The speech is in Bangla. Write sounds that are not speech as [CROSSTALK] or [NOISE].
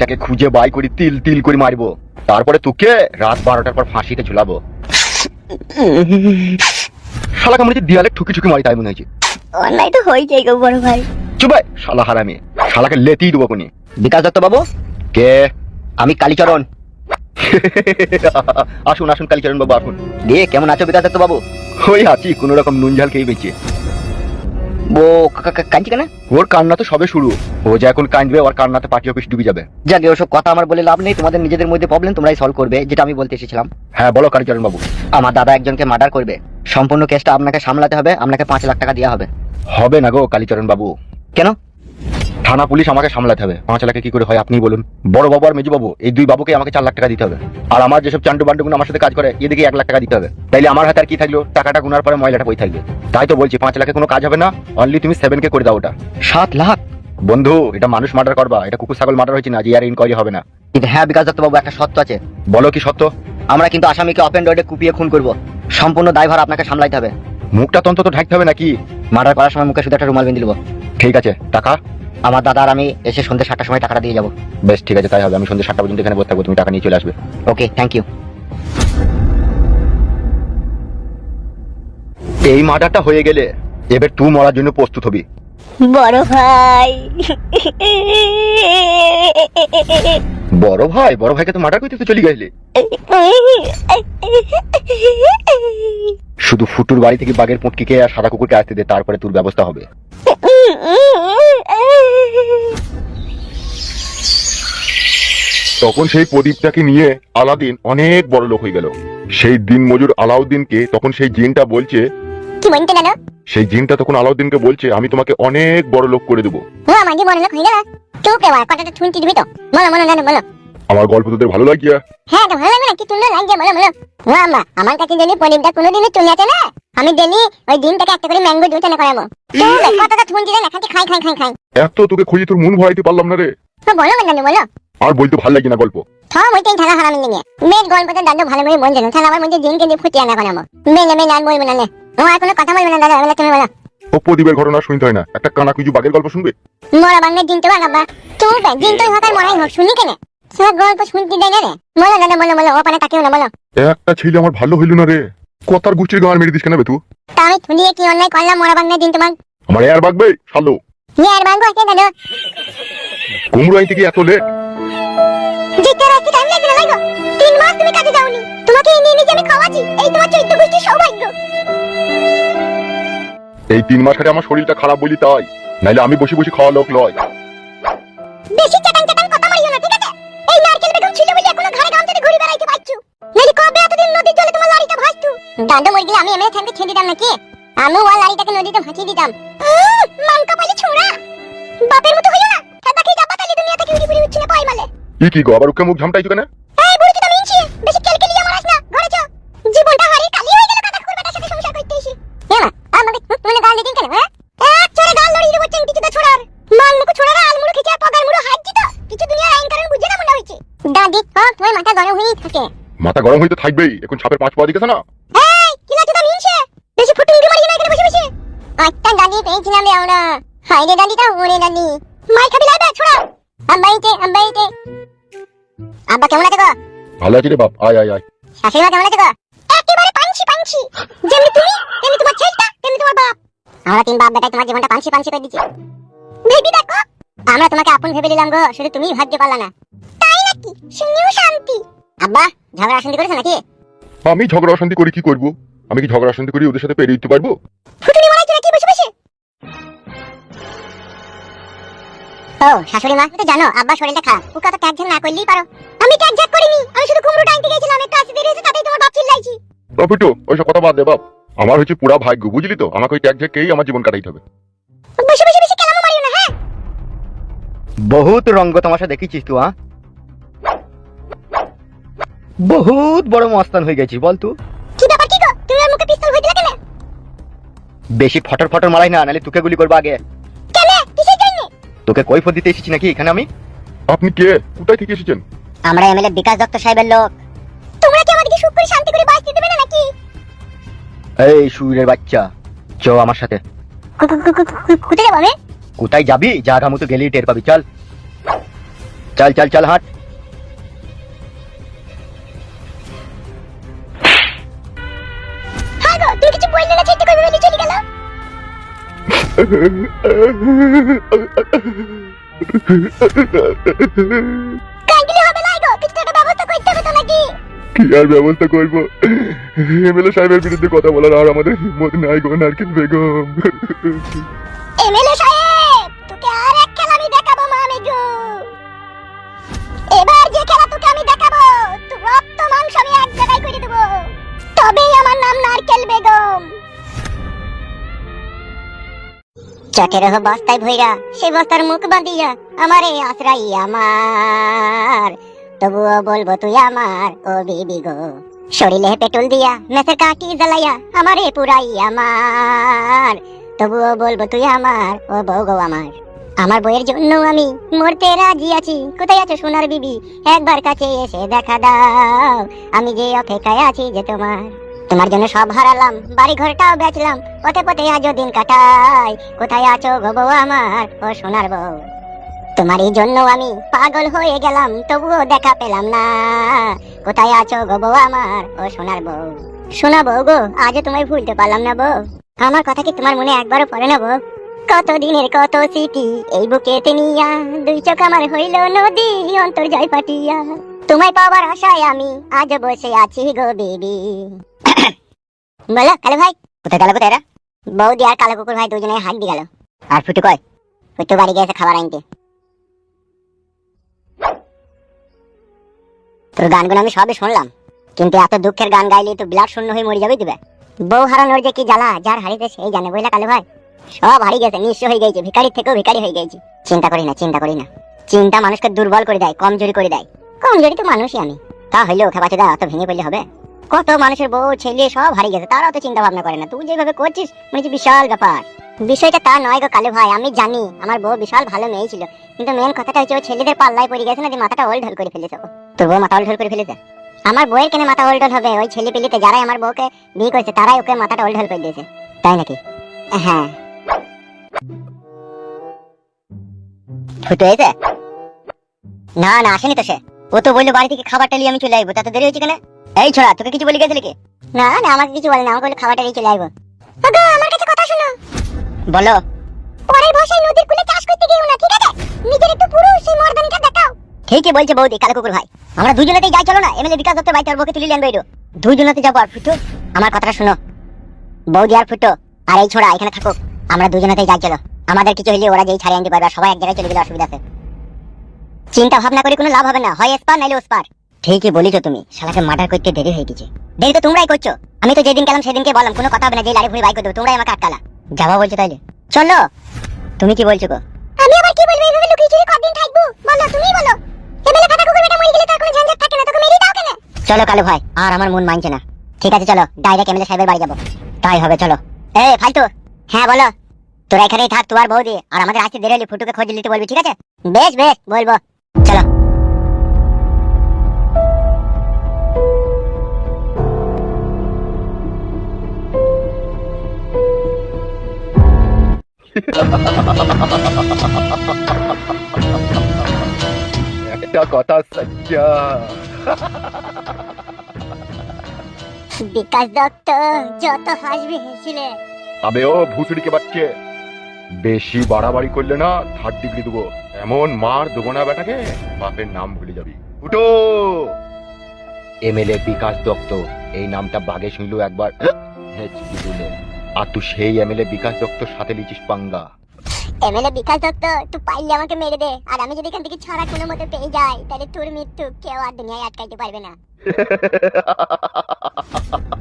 তাকে খুঁজে বাই করি তিল তিল করে মারবো। তারপরে তোকে রাত বারোটার পর ফাঁসিতে ঝুলাবো। শালা কামড়ে দিয়ালে ঠুকি ঠুকি মারি তাই মনে হয়েছে। অন্যায় তো হয়েছে গো বড় ভাই। চুবাই শালা হারামি। শালাকে লেতেই দেবো কোনি। বিকাশ দত্ত বাবু? কে? আমি কালীচরণ। আসুন আসুন কালীচরণ বাবু আসুন। দিয়ে কেমন আছো বিকাশ দত্ত বাবু? ওই আছি কোন রকম নুন ঝাল খেয়ে বেঁচে। ও কাঁদছি কেন? ওর কান্না তো সবে শুরু। ও যে এখন কাঁদবে ওর কান্নাতে পার্টি অফিস ডুবে যাবে। যাকে ওসব কথা আমার বলে লাভ নেই তোমাদের নিজেদের মধ্যে প্রবলেম তোমরাই সলভ করবে যেটা আমি বলতে এসেছিলাম। হ্যাঁ বলো কালীচরণ বাবু। আমার দাদা একজনকে মার্ডার করবে। সম্পূর্ণ কেসটা আপনাকে সামলাতে হবে আপনাকে পাঁচ লাখ টাকা দেওয়া হবে। হবে না গো কালীচরণ বাবু। কেন? থানা পুলিশ আমাকে সামলাতে হবে। পাঁচ লাখে কি করে হয় আপনি বলুন। বড় বাবু আর মেজু বাবু এই দুই বাবুকে আমাকে চার লাখ টাকা দিতে হবে। আর আমার যেসব চান্ডু বান্ডুগুলো আমার সাথে কাজ করে এদিকে এক লাখ টাকা দিতে হবে। তাইলে আমার হাতে আর কি থাকল? টাকাটা গুনার পরে ময়লাটা বই থাকবে? তাই তো বলছি পাঁচ লাখে কোনো কাজ হবে না। অনলি তুমি সেভেন কে করে দাও ওটা। সাত লাখ? বন্ধু এটা মানুষ মার্ডার করবা। এটা কুকুর ছাগল মার্ডার হয়েছে না যে আর ইনকোয়ারি হবে না। কিন্তু হ্যাঁ বিকাশ দত্ত বাবু একটা সত্য আছে। বলো কি সত্য? আমরা কিন্তু আসামিকে অপেন রোডে কুপিয়ে খুন করব। সম্পূর্ণ দায়ভার আপনাকে সামলাইতে হবে। মুখটা তন্ত তো ঢাকতে হবে নাকি? মার্ডার করার সময় মুখে শুধু একটা রুমাল বেঁধে দেবো। ঠিক আছে টাকা। আমার দাদা আর আমি এসে সন্ধ্যে সাতটার সময় টাকাটা দিয়ে যাব। বেশ ঠিক আছে তাই হবে। আমি সন্ধ্যে সাতটা পর্যন্ত এখানে বসে থাকব। তুমি টাকা নিয়ে চলে আসবে। ওকে থ্যাংক ইউ এই মার্ডারটা হয়ে গেলে এবার তুই মরার জন্য প্রস্তুত হবি। বড় ভাই। বড় ভাই বড় ভাইকে তো মার্ডার করতে তো চলে গেলি। শুধু ফুটুর বাড়ি থেকে বাঘের পুটকিকে আর সাদা কুকুরকে আসতে দে তারপরে তোর ব্যবস্থা হবে। তখন সেই প্রদীপটাকে নিয়ে আলাদিন অনেক বড় লোক হয়ে গেল। সেই দিন মজুর আলাউদ্দিনকে তখন সেই জিনটা বলছে কি বলতে গেল? সেই জিনটা তখন আলাউদ্দিনকে বলছে আমি তোমাকে অনেক বড় লোক করে দেবো। ও আমাকে বড় লোক হয়ে গেল? তো কথাটা শুনতে দিবি তো। বলো বলো না বলো। আমার গল্প তোদের ভালো লাগিয়া হ্যাঁ তো ভালো লাগবে না? কি সুন্দর লাগছে বলো বলো। ও আম্মা আমার কাছে ডেলি পনিরটা কোনোদিনই চলে আছে না। আমি ডেলি ওই ডিমটাকে একটা করে ম্যাঙ্গো জুস এনে করাবো। চুপ কথাটা শুনতে দে না খাই খাই খাই খাই। এত তোকে খুঁজে তোর মন ভরাইতে পারলাম না রে। তো বলো না বলো আর বলতে ভালো লাগে না গল্প। থাম ওইটাই থালা হারামি নিয়ে। মেন গল্পটা দাদু ভালো করে বলছে না। তাহলে আমার মধ্যে দিনকে দিয়ে ফুটিয়ে আনা করাবো মেন মেন আর বলব না নে। ও আর কোনো কথা বলবে না দাদা এগুলো তুমি বলো। ও প্রদীপের ঘটনা শুনতে হয় না। একটা কানা কুজু বাঘের গল্প শুনবে? মোরা বাংলার দিন তো চুপ রে দিন তো হোক মরাই হোক শুনি কেন? সব গল্প শুনতে দেয় না রে। বলো দাদা বলো বলো ওখানে তাকিও না বলো একটা ছেলে আমার ভালো হইল না রে। কথার গুষ্টির গান মেরে দিস কেন বে তা আমি থুলিয়ে কি অন্যায় করলাম মোরা বাংলার দিন তোমার? আমার এর বাগবে শালো। নিয়ে আর বাঙ্গো দাদা। কুমড়ো আইতে কি এত লেট যেতে রাখতে টাইম লাগবে না লাগো তিন মাস তুমি কাজে যাওনি। তোমাকে এই নিয়ে আমি খাওয়াছি এই তোমার চৈত্য গোষ্ঠীর সৌভাগ্য। এই তিন মাস খাটে আমার শরীরটা খারাপ বলি তাই। নাইলে আমি বসে বসে খাওয়া লোক লয়। বেশি দাঁড়ো মরে গেলে আমি এমএ থাকতে ছেড়ে দিতাম নাকি? আমি ওর লাড়িটাকে নদীতে ভাসিয়ে দিতাম। উম, মাংকা পালে ছোড়া। বাপের মতো হইল না। খেয়ে যাবা তালি দুনিয়া থেকে উড়ি উড়ি উঠছে না পাই মালে। কি কি গো আবার উকে মুখ ঝামটাইছো কেন? এই বুড়ি তো মিনছি। বেশি কেলকেলি আমার আস না। ঘরে চো। জীবনটা হারিয়ে কালি হয়ে গেল কাদা কুকুর বেটার সাথে সংসার করতে এসে। এমা আমাকে মনে গাল দিদিন কেন হ্যাঁ? এক চড়ে গাল লড়িয়ে দেবো চেংটি চুদা ছোড়ার। মান মুখ ছোড়ার আলমুড়ো খেচে আর পগার মুড়ো হাঁটছি তো কিছু দুনিয়ার আইন কারণ বুঝে না মনে হয়েছে। দাদি হ্যাঁ তোমার মাথা গরম হয়েই থাকে। মাথা গরম হইতে থাকবেই। এখন ছাপের পাঁচ পাওয়া দিকেছে না। এই কিলা চুদা মিনছে? বেশি ফুটুঙ্গি মারিয়ে না এখানে বসে বসে। একটা দাদি পেয়েছিলাম রে আমরা। হাই রে দাদিটা ওরে দাদি মাই খাবি লাইবে ছোড়া। আব্বাইতে আব্বাইতে আব্বা কেমন আছে গো? ভালো আছি রে বাপ আয় আয় আয়। শাশুড়ি মা কেমন আছে গো? একেবারে পাঞ্চি পাঞ্চি যেমনি তুমি তেমনি তোমার ছেলেটা তেমনি তোমার বাপ। আমরা তিন বাপ বেটাই তোমার জীবনটা পাঞ্চি পাঞ্চি করে দিচ্ছি। ভেবি দেখো আমরা তোমাকে আপন ভেবে নিলাম গো শুধু তুমিই ভাগ্য পারলা না। তাই নাকি? শুনিও শান্তি। আব্বা ঝগড়া শান্তি করেছ নাকি? আমি ঝগড়া অশান্তি করি কি করব? আমি কি ঝগড়া অশান্তি করি ওদের সাথে পেরিয়ে দিতে পারব? ফুটুনি মারাইছো নাকি বসে বসে? ও শাশুড়ি মা তুমি তো জানো আব্বা শরীরটা খারাপ। ওকে তো ট্যাগ ঝ্যাগ না করলেই পারো। আমি ট্যাগ ঝ্যাগ করিনি আমি শুধু কুমড়ো টাইনতে গেছিলাম একটু আসতে দেরি হয়েছে তাতেই তোমার বাপ চিল্লাইছি। বাপুটো ওইসব কথা বাদ দে বাপ। আমার হচ্ছে পুরা ভাগ্য বুঝলি তো? আমাকে ওই ট্যাগ ঝ্যাগকেই আমার জীবন কাটাইতে হবে। বসে বসে বেশি কেলামো মারিও না হ্যাঁ? বহুত রঙ্গ তোমাশা দেখিছিস তুই হ্যাঁ বহুত বড় মস্তান হয়ে গেছি বল তুই কি ব্যাপার কি গো? তুমি ওর মুখে পিস্তল দিলে কেন বেশি ফটর ফটর মারাই না নালে তোকে গুলি করব আগে। কেন? কিসের জন্য? তোকে কৈফত দিতে এসেছি নাকি এখানে আমি? আপনি কে? কোথায় থেকে এসেছেন? আমরা এমএলএ বিকাশ দত্ত সাহেবের লোক। তোমরা কি আমাদেরকে সুখ করে শান্তি করে বাঁচতে দেবে না নাকি? এই সুরের বাচ্চা চ আমার সাথে। কোথায় যাব আমি? কোথায় যাবি? জাগা মতো গেলেই টের পাবি চল। চল চল চল হাট। কাইন্ডলি হবে না গো কিছু একটা ব্যবস্থা করতে হবে তো নাকি কি আর ব্যবস্থা করব? এমএলএ সাহেবের বিরুদ্ধে কথা বলার আর আমাদের হিম্মত নাই গো নারকেল বেগম। এমএলএ সাহেব তোকে আর এক খেলা আমি দেখাবো মামি গো। এবার যে খেলা তোকে আমি দেখাবো তোর রক্ত মাংস আমি এক জায়গায় করে দেবো। তবেই আমার নাম নারকেল বেগম। চটের হো বস্তায় ভইরা সেই বস্তার মুখ বাঁধিয়া, আমারে আশ্রাই আমার তবুও বলব তুই আমার ও বিবি গো শরীরে পেট্রোল দিয়া মেসের কাটি জ্বালাইয়া, আমারে পুরাই আমার তবুও বলব তুই আমার ও বউ গো আমার। আমার বইয়ের জন্য আমি মরতে রাজি আছি। কোথায় আছো সোনার বিবি? একবার কাছে এসে দেখা দাও। আমি যে অপেক্ষায় আছি যে তোমার তোমার জন্য সব হারালাম বাড়ি ঘরটাও বেচলাম, পথে পথে আজও দিন কাটাই। কোথায় আছো গো আমার, ও সোনার বউ? এই জন্য আমি পাগল হয়ে গেলাম, তবুও দেখা পেলাম না। কোথায় আছো গো আমার, ও সোনার বউ? শোনা বউ গো, আজও তোমায় ভুলতে পারলাম না বউ। আমার কথা কি তোমার মনে একবারও পড়ে না বউ? কত দিনের কত সিটি এই বুকেতে নিয়া, দুই চোখ আমার হইল নদী অন্তর জয় পাটিয়া তোমায় পাওয়ার আশায় আমি আজ বসে আছি গো বেবি। বলো কালো ভাই। কোথায় গেল কোথায় এরা? বৌদি আর কালো কুকুর ভাই দুজনে দিয়ে গেল। আর ফুটু কয় ফুটু বাড়ি গেছে খাবার আনতে। তোর গানগুলো আমি সবই শুনলাম। কিন্তু এত দুঃখের গান গাইলে তো শূন্য হয়ে মরে যাবে দিবে বউ হারানোর যে কি জ্বালা যার হারিতে সেই জানে বুঝলা কালু ভাই। সব হারিয়ে গেছে নিঃস্ব হয়ে গেছে ভিখারির থেকেও ভিখারি হয়ে গেছে। চিন্তা করি না চিন্তা করি না। চিন্তা মানুষকে দুর্বল করে দেয় কমজোরি করে দেয়। কমজোরি তো মানুষই আমি। তা হইলেও খেপাচে দা অত ভেঙে পড়লে হবে। কত মানুষের বউ, ছেলে, সব হারিয়ে গেছে তারা অত চিন্তা ভাবনা করে না। তুই যেভাবে করছিস, মনে হচ্ছে বিশাল ব্যাপার। বিষয়টা তা নয় গো কালু ভাই, আমি জানি, আমার বউ বিশাল ভালো মেয়ে ছিল। কিন্তু মেন কথাটা হচ্ছে ও ছেলেদের পাল্লায় পড়ে গেছে না, যে মাথাটা ওল ঢল করে ফেলেছে। তোর বউ মাথা ওল ঢল করে ফেলেছে? আমার বউয়ের কেন মাথা ওল ঢল হবে? ওই ছেলে পেলিতে যারাই আমার বউকে বিয়ে করেছে, তারাই ওকে মাথাটা ওল ঢল করে দিয়েছে। তাই নাকি? হ্যাঁ। ফুটো হয়েছে না না, আসেনি তো সে। ও তো বলল বাড়ি থেকে খাবারটা নিয়ে আমি চলে আসব তাতে দেরি হয়েছে কেন? এই ছোড়া তোকে কিছু বলে গেছিলে কি? না না আমাকে কিছু বলে না আমাকে বলে খাবারটা নিয়ে চলে আসব। আমার কাছে কথা শোনো। বলো। পরের ভাষায় নদীর কূলে চাষ করতে গিয়েও না ঠিক আছে? নিজের একটু পুরো সেই মর্দানিটা দেখাও। ঠিকই বলছে বৌদি কালো কুকুর ভাই। আমরা দুজনেতেই যাই চলো না? এমএলএ বিকাশ দত্ত ভাই তোর বউকে তুলে আনবে দুজনেতে যাব আর ফুটো আমার কথাটা শোনো। বৌদি আর ফুটো আর এই ছোড়া এখানে থাকো আমরা দুজনেতেই যাই চলো। আমাদের কিছু হলে ওরা যেই ছাড়িয়ে আনতে পারবে সবাই এক জায়গায় চলে গেলে অসুবিধা আছে। চিন্তা ভাবনা করে কোনো লাভ হবে না হয় এসপার নাইলে ওসপার। ঠিকই বলিছো তুমি। শালাকে মার্ডার করতে দেরি হয়ে গেছে। দেরি তো তোমরাই করছ। আমি তো যেদিন গেলাম সেদিনকে বললাম কোনো কথা হবে না যে লাড়ি ভুড়ি বাই করে দেবো তোমরাই আমাকে আটকালা। যাবা বলছো তাইলে। চলো। তুমি কি বলছো গো? আমি আবার কি বলব? এইভাবে লুকিয়ে চুরি কতদিন থাকব? বলো তুমিই বলো। এবেলে ফাটা কুকুর বেটা মরে গেলে তার কোনো ঝঞ্ঝাট থাকে না তোকে মেরেই দাও কেন? চলো কালু ভাই আর আমার মন মানছে না। ঠিক আছে চলো। ডাইরেক্ট এমএলএ সাহেবের বাড়ি যাব। তাই হবে চলো। এ ফালতু। হ্যাঁ বলো। তোরা এখানেই থাক তোমার বৌদি। আর আমাদের আসতে দেরি হলে ফুটুকে খোঁজ নিতে বলবি ঠিক আছে? বেশ বেশ বলব। একটা কথা সচ্চা বিকাশ দত্ত যত হাসবে হেসিলে। আবে ও ভুসুড়িকে বাচ্চে। বেশি বাড়াবাড়ি করলে না থার্ড ডিগ্রি দেবো। এমন মার দেবো না বেটাকে বাপের নাম ভুলে যাবি। ফুটো এমএলএ বিকাশ দত্ত এই নামটা বাগে শুনলো একবার হেঁচকি দিলে আর তুই সেই এমএলএ বিকাশ দত্তর সাথে লিচিস পাঙ্গা। এমএলএ বিকাশ দত্ত তুই পাইলে আমাকে মেরে দে। আর আমি যদি এখান থেকে ছড়া কোনো মতে পেয়ে যাই তাহলে তোর মৃত্যু কেউ আর দুনিয়ায় আটকাইতে পারবে না। [LAUGHS]